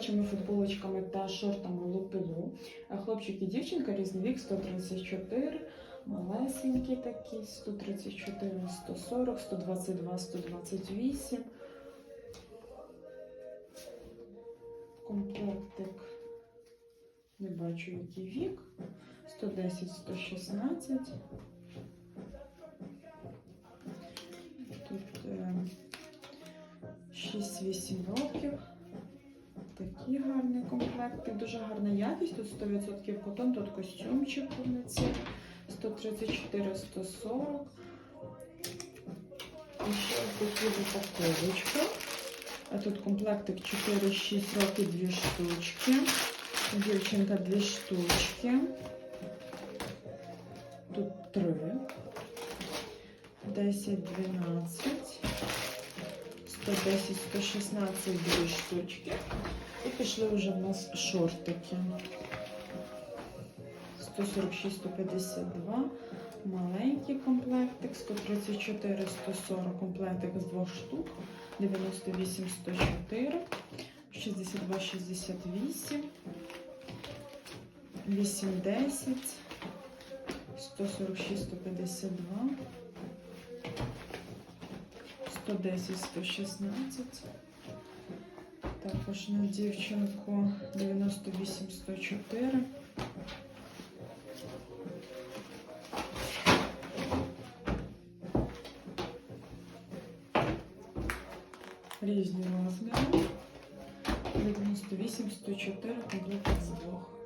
дитячими футболочками та шортами лупилу. А Хлопчик і дівчинка різний вік 134, малесенькі такі, 134, 140, 122, 128. Комплектик. Не бачу, який вік. 110, 116. Тут е, 6-8 років. Такий гарний комплект. Дуже гарна якість. Тут 100% котон, тут костюмчик повноцінний. 134, 140. І ще ось такі упаковочка. А тут комплектик 4-6 років, 2 штучки. Дівчинка 2 штучки. Тут 3. 10, 12. 110, 116, 2 штучки. І пішли вже в нас шортики. 146, 152. Маленький комплектик, 134, 140 комплектик з двох штук, 98, 104, 62, 68, 8, 10, 146, 152, 110, 116. Також на дівчинку 98, 104. Різні розміри. 98, 104, комплект з двох.